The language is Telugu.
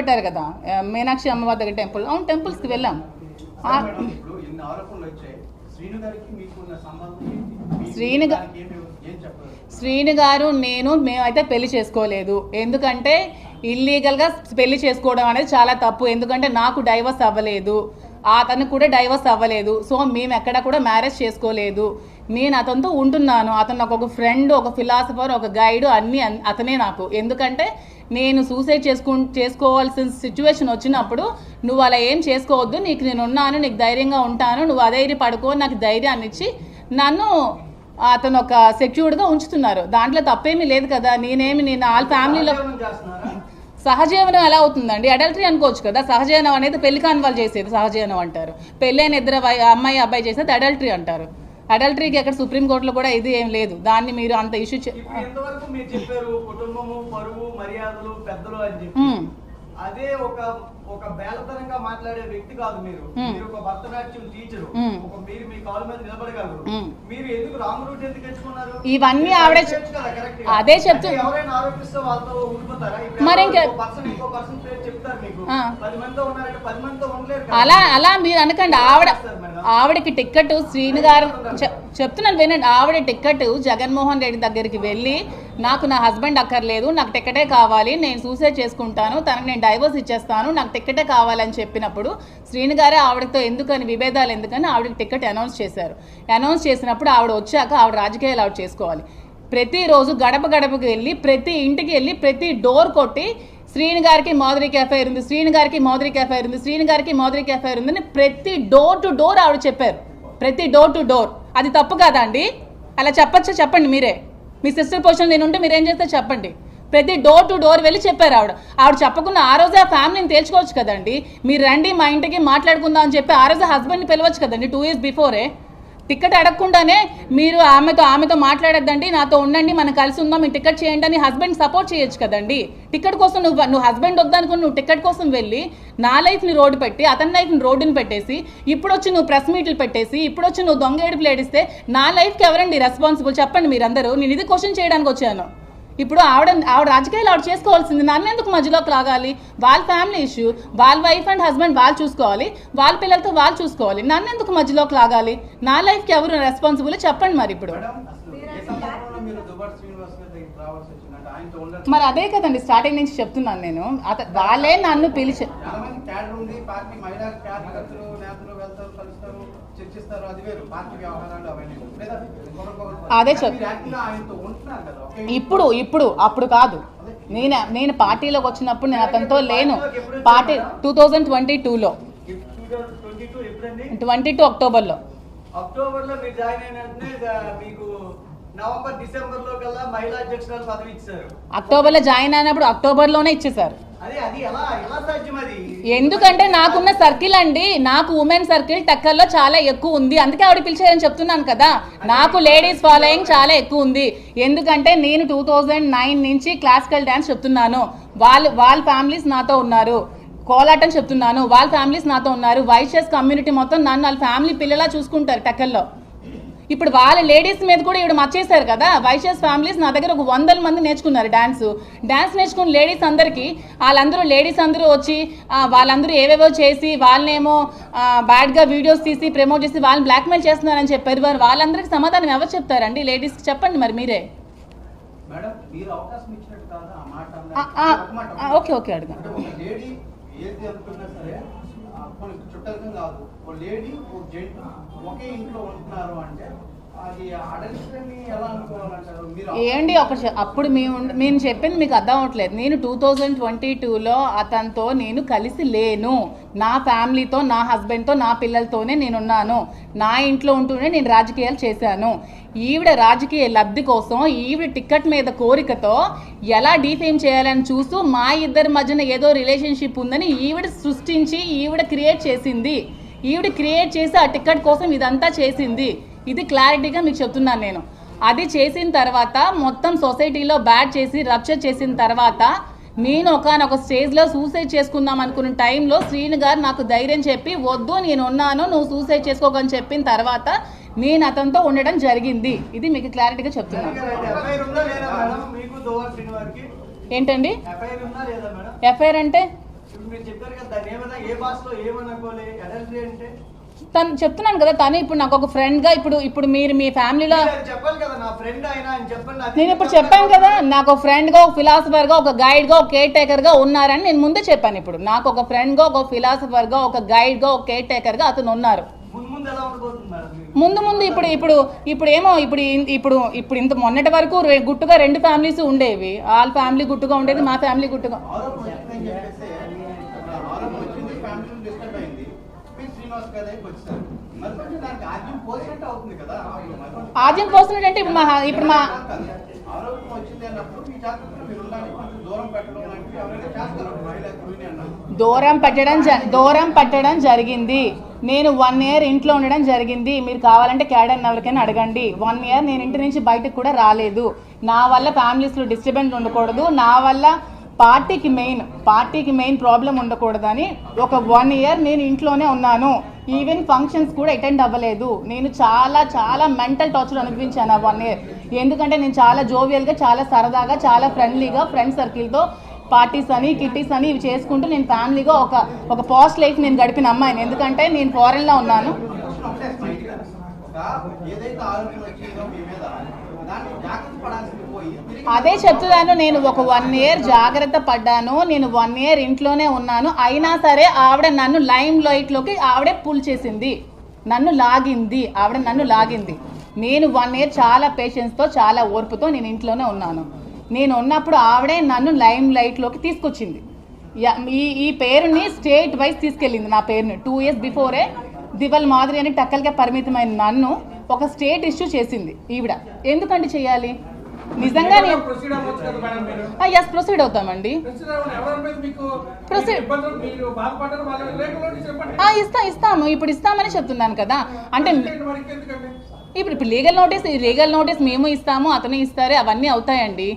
పెట్టారు కదా మీనాక్షి అమ్మవారి దగ్గర టెంపుల్. అవును టెంపుల్స్కి వెళ్ళాం. శ్రీను శ్రీను గారు నేను మేమైతే పెళ్ళి చేసుకోలేదు. ఎందుకంటే ఇల్లీగల్గా పెళ్ళి చేసుకోవడం అనేది చాలా తప్పు. ఎందుకంటే నాకు డైవర్స్ అవ్వలేదు. అతను కూడా డైవర్స్ అవ్వలేదు. సో మేము ఎక్కడ కూడా మ్యారేజ్ చేసుకోలేదు. నేను అతనితో ఉంటున్నాను. అతను నాకు ఒక ఫ్రెండ్ ఒక ఫిలాసఫర్ ఒక గైడ్ అన్నీ అన్- అతనే నాకు. ఎందుకంటే నేను సూసైడ్ చేసుకు చేసుకోవాల్సిన సిచ్యువేషన్ వచ్చినప్పుడు నువ్వు అలా ఏం చేసుకోవద్దు. నీకు నేను ఉన్నాను నీకు ధైర్యంగా ఉంటాను. నువ్వు అధైర్య పడుకో నాకు ధైర్యాన్ని ఇచ్చి నన్ను అతను ఒక సెక్యూర్డ్గా ఉంచుతున్నారు. దాంట్లో తప్పేమీ లేదు కదా. నేనేమి నేను వాళ్ళ ఫ్యామిలీలో సహజీవనం ఎలా అవుతుందండి? అడల్టరీ అనుకోవచ్చు కదా. సహజీవనం అనేది పెళ్ళి కాని వాళ్ళు చేసేది సహజీవనం అంటారు. పెళ్ళైన ఇద్దరు అమ్మాయి అబ్బాయి చేసేది అడల్టరీ అంటారు. అడల్టరీకి ఎక్కడ సుప్రీంకోర్టులో కూడా ఇది ఏం లేదు దాన్ని మీరు అంత ఇష్యూ ఇప్పుడు ఎంతవరకు మీరు చెప్పారు కుటుంబము పరువు మర్యాదలు పెద్దలు అని చెప్పి మ్మ్. అదే ఒక ఒక బేలతనంగా మాట్లాడే వ్యక్తి కాదు మీరు. మీరు ఒక భరతనాట్యం టీచరు. ఒక మీరు మీ కాళ్ళ మీద నిలబడగలరు. మీరు ఎందుకు రాంగ్ రూట్ ఎందుకు ఎంచుకున్నారు ఇవన్నీ ఆవిడే. అదే చెప్తు- ఎవరైనా ఆరోపిస్తే వాళ్ళతో ఇప్పుడు మరి ఇంకే- పర్సన్ ఇంకో పర్సన్ పేరు చెప్తారు మీకు. పది మందితో ఉన్నారంటే పది మందితో ఉండలేరు. అలా అలా మీరు అనకండి ఆవిడ ఆవిడకి టిక్కెట్ శ్రీను గారు చెప్తున్నాను వినండి. ఆవిడ టిక్కెట్ జగన్మోహన్ రెడ్డి దగ్గరికి వెళ్ళి నాకు నా హస్బెండ్ అక్కర్లేదు నాకు టిక్కెటే కావాలి నేను సూసైడ్ చేసుకుంటాను తనకు నేను డైవోర్స్ ఇచ్చేస్తాను నాకు టిక్కెటే కావాలని చెప్పినప్పుడు శ్రీను గారే ఆవిడతో ఎందుకని విభేదాలు ఎందుకని ఆవిడకి టిక్కెట్ అనౌన్స్ చేశారు. అనౌన్స్ చేసినప్పుడు ఆవిడ వచ్చాక ఆవిడ రాజకీయాలు ఆవిడ చేసుకోవాలి. ప్రతిరోజు గడప గడపకి వెళ్ళి ప్రతి ఇంటికి వెళ్ళి ప్రతి డోర్ కొట్టి శ్రీని గారికి మాధురికి ఎఫ్ఐఆర్ ఉంది శ్రీని గారికి మాధురికి ఎఫ్ఐఆర్ ఉంది శ్రీని గారికి మాధురికి ఎఫ్ఐఆర్ ఉందని ప్రతి డోర్ టు డోర్ ఆవిడ చెప్పారు. ప్రతి డోర్ టు డోర్ అది తప్పు కాదా అండి? అలా చెప్పచ్చా? చెప్పండి మీరే. మీ సిస్టర్ పొజిషన్ నేను ఉంటే మీరు ఏం చేస్తే చెప్పండి. ప్రతి డోర్ టు డోర్ వెళ్ళి చెప్పారు ఆవిడ. ఆవిడ చెప్పకుండా ఆ రోజే ఆ ఫ్యామిలీని తేల్చుకోవచ్చు కదండి. మీరు రండి మా ఇంటికి మాట్లాడుకుందాం అని చెప్పి ఆ రోజు హస్బెండ్ని పిలవచ్చు కదండి టూ ఇయర్స్ బిఫోరే టికెట్ అడగకుండానే మీరు ఆమెతో ఆమెతో మాట్లాడద్దండి నాతో ఉండండి మనం కలిసి ఉందాం మీ టికెట్ చేయండి అని హస్బెండ్ సపోర్ట్ చేయొచ్చు కదండి. టికెట్ కోసం నువ్వు నువ్వు హస్బెండ్ వద్దనుకుని నువ్వు టికెట్ కోసం వెళ్ళి నా లైఫ్ని రోడ్డు పెట్టి అతని లైఫ్ని రోడ్డుని పెట్టేసి ఇప్పుడు వచ్చి నువ్వు ప్రెస్ మీట్లు పెట్టేసి ఇప్పుడు వచ్చి నువ్వు దొంగ ఏడుపులు ఏడిస్తే నా లైఫ్కి ఎవరండి రెస్పాన్సిబుల్ చెప్పండి మీరందరూ. నేను ఇది క్వశ్చన్ చేయడానికి వచ్చాను. ఇప్పుడు ఆవిడ ఆవిడ రాజకీయాలు ఆవిడ చేసుకోవాల్సింది నన్ను ఎందుకు మధ్యలోకి లాగాలి? వాళ్ళ ఫ్యామిలీ ఇష్యూ వాళ్ళ వైఫ్ అండ్ హస్బెండ్ వాళ్ళు చూసుకోవాలి వాళ్ళ పిల్లలతో వాళ్ళు చూసుకోవాలి. నన్ను ఎందుకు మధ్యలోకి లాగాలి? నా లైఫ్కి ఎవరు రెస్పాన్సిబుల్ చెప్పండి మరి ఇప్పుడు. మీరు అదే కదండి స్టార్టింగ్ నుంచి చెప్తున్నాను నేను. అత వాళ్ళే నన్ను పిలిచి అది చెప్- ఇప్పుడు ఇప్పుడు అప్పుడు కాదు. నేను నేను పార్టీలోకి వచ్చినప్పుడు నేను అతనితో లేను. పార్టీ టూ థౌజండ్ ట్వంటీ టూలో ట్వంటీ టూ అక్టోబర్లో అక్టోబర్లో. మీరు జాయిన్ అయిన వెంటనే ద- మీకు నవంబర్ డిసెంబర్లో కల్లా మహిళా అధ్యక్షురాలు పదవి ఇచ్చారు. అక్టోబర్లో జాయిన్ అయినప్పుడు ఎలా సాధ్యం అది? ఎందుకంటే నాకున్న సర్కిల్ అండి నాకు ఉమెన్ సర్కిల్ టక్కర్లో చాలా ఎక్కువ ఉంది. అందుకే ఆవిడ పిలిచారని చెప్తున్నాను కదా. నాకు లేడీస్ ఫాలోయింగ్ చాలా ఎక్కువ ఉంది. ఎందుకంటే నేను టూ థౌజండ్ నైన్ నుంచి క్లాసికల్ డ్యాన్స్ చెప్తున్నాను. వాళ్ళు వాళ్ళ ఫ్యామిలీస్ నాతో ఉన్నారు. కోలాటం చెప్తున్నాను. వాళ్ళ ఫ్యామిలీస్ నాతో ఉన్నారు. వైశ్యస్ కమ్యూనిటీ మొత్తం నన్ను వాళ్ళ ఫ్యామిలీ పిల్లలా చూసుకుంటారు టక్కర్లో. ఇప్పుడు వాళ్ళ లేడీస్ మీద కూడా ఇవిడ మర్చేశారు కదా. వైశ్యస్ ఫ్యామిలీస్ నా దగ్గర ఒక వందల మంది నేర్చుకున్నారు డాన్స్. డాన్స్ నేర్చుకున్న లేడీస్ అందరికీ వాళ్ళందరూ లేడీస్ అందరూ వచ్చి వాళ్ళందరూ ఏవేవో చేసి వాళ్ళనేమో బ్యాడ్గా వీడియోస్ తీసి ప్రమోట్ చేసి వాళ్ళని బ్లాక్మెయిల్ చేస్తున్నారని చెప్పారు. మరి వాళ్ళందరికీ సమాధానం ఎవరు చెప్తారండి? లేడీస్కి చెప్పండి మరి మీరే. ఓకే ఓకే అడుగు చుట్టరికం కాదు. ఒక లేడీ ఓ జెంట్ ఒకే ఇంట్లో ఉంటున్నారు అంటే ఏంటి ఒక అప్పుడు మేము నేను చెప్పింది మీకు అర్థం అవట్లేదు. నేను టూ థౌజండ్ ట్వంటీ టూలో అతనితో నేను కలిసి లేను. నా ఫ్యామిలీతో నా హస్బెండ్తో నా పిల్లలతోనే నేనున్నాను. నా ఇంట్లో ఉంటూనే నేను రాజకీయాలు చేశాను. ఈవిడ రాజకీయ లబ్ధి కోసం ఈవిడ టికెట్ మీద కోరికతో ఎలా డీఫేమ్ చేయాలని చూస్తూ మా ఇద్దరి మధ్యన ఏదో రిలేషన్షిప్ ఉందని ఈవిడ సృష్టించి ఈవిడ క్రియేట్ చేసింది. ఈవిడ క్రియేట్ చేసి ఆ టికెట్ కోసం ఇదంతా చేసింది. ఇది క్లారిటీగా మీకు చెప్తున్నాను నేను. అది చేసిన తర్వాత మొత్తం సొసైటీలో బ్యాడ్ చేసి రప్చర్ చేసిన తర్వాత నేను ఒకనొక స్టేజ్లో సూసైడ్ చేసుకుందాం అనుకున్న టైంలో శ్రీను గారు నాకు ధైర్యం చెప్పి వద్దు నేను ఉన్నాను నువ్వు సూసైడ్ చేసుకోకని చెప్పిన తర్వాత నేను అతనితో ఉండడం జరిగింది. ఇది మీకు క్లారిటీగా చెప్తున్నాను. ఏంటండి? ఎఫ్ఐఆర్ అంటే? తను చెప్తున్నాను కదా తను ఇప్పుడు నాకు ఒక ఫ్రెండ్గా ఇప్పుడు ఇప్పుడు మీరు మీ ఫ్యామిలీలో నేను ఇప్పుడు చెప్పాను కదా. నాకు ఒక ఫ్రెండ్గా ఒక ఫిలాసఫర్గా ఒక గైడ్గా ఒక కేర్ టేకర్గా ఉన్నారని నేను ముందే చెప్పాను ఇప్పుడు. నాకు ఒక ఫ్రెండ్గా ఒక ఫిలాసఫర్గా ఒక గైడ్గా ఒక కేర్ టేకర్గా అతను ఉన్నారు ముందు ముందు ఇప్పుడు ఇప్పుడు ఇప్పుడు ఏమో ఇప్పుడు ఇప్పుడు ఇప్పుడు ఇంత మొన్నటి వరకు గుట్టుగా రెండు ఫ్యామిలీస్ ఉండేవి. వాళ్ళ ఫ్యామిలీ గుట్టుగా ఉండేది మా ఫ్యామిలీ గుట్టుగా. ఆద్యం పోస్తున్నట్టు అంటే ఇప్పుడు మా ఇప్పుడు మా దూరం పెట్టడం దూరం పెట్టడం జరిగింది. నేను వన్ ఇయర్ ఇంట్లో ఉండడం జరిగింది. మీరు కావాలంటే క్యాడర్ ఎవరికైనా అడగండి. వన్ ఇయర్ నేను ఇంటి నుంచి బయటకు కూడా రాలేదు. నా వల్ల ఫ్యామిలీస్లో డిస్టర్బెన్స్ ఉండకూడదు. నా వల్ల పార్టీకి మెయిన్ పార్టీకి మెయిన్ ప్రాబ్లం ఉండకూడదని ఒక వన్ ఇయర్ నేను ఇంట్లోనే ఉన్నాను. ఈవెన్ ఫంక్షన్స్ కూడా అటెండ్ అవ్వలేదు. నేను చాలా చాలా మెంటల్ టార్చర్ అనిపించాను ఆ వన్ ఇయర్ ఎందుకంటే నేను చాలా జోవియల్గా చాలా సరదాగా చాలా ఫ్రెండ్లీగా ఫ్రెండ్ సర్కిల్తో పార్టీస్ అని కిట్టీస్ అని ఇవి చేసుకుంటూ నేను ఫ్యామిలీగా ఒక ఒక పాస్ట్ లైఫ్ నేను గడిపిన అమ్మాయిని. ఎందుకంటే నేను ఫారెన్లో ఉన్నాను. అదే చెప్తున్నాను నేను ఒక వన్ ఇయర్ జాగ్రత్త పడ్డాను నేను వన్ ఇయర్ ఇంట్లోనే ఉన్నాను అయినా సరే ఆవిడ నన్ను లైమ్ లైట్లోకి ఆవిడే పుల్ చేసింది. నన్ను లాగింది ఆవిడ నన్ను లాగింది. నేను వన్ ఇయర్ చాలా పేషెన్స్తో చాలా ఓర్పుతో నేను ఇంట్లోనే ఉన్నాను. నేను ఉన్నప్పుడు ఆవిడే నన్ను లైమ్ లైట్లోకి తీసుకొచ్చింది. ఈ ఈ పేరుని స్టేట్ వైజ్ తీసుకెళ్ళింది నా పేరుని. టూ ఇయర్స్ బిఫోరే దివల్ మాదిరి అని టక్కలకే పరిమితమైన నన్ను ఒక స్టేట్ ఇష్యూ చేసింది ఈవిడ. ఎందుకంటే చేయాలి? నిజంగా ఎస్ ప్రొసీడ్ అవుతామండి. ఇస్తా ఇస్తాము ఇప్పుడు ఇస్తామని చెప్తున్నాను కదా. అంటే ఇప్పుడు ఇప్పుడు లీగల్ నోటీస్ లీగల్ నోటీస్ మేము ఇస్తాము అతను ఇస్తారు అవన్నీ అవుతాయండి.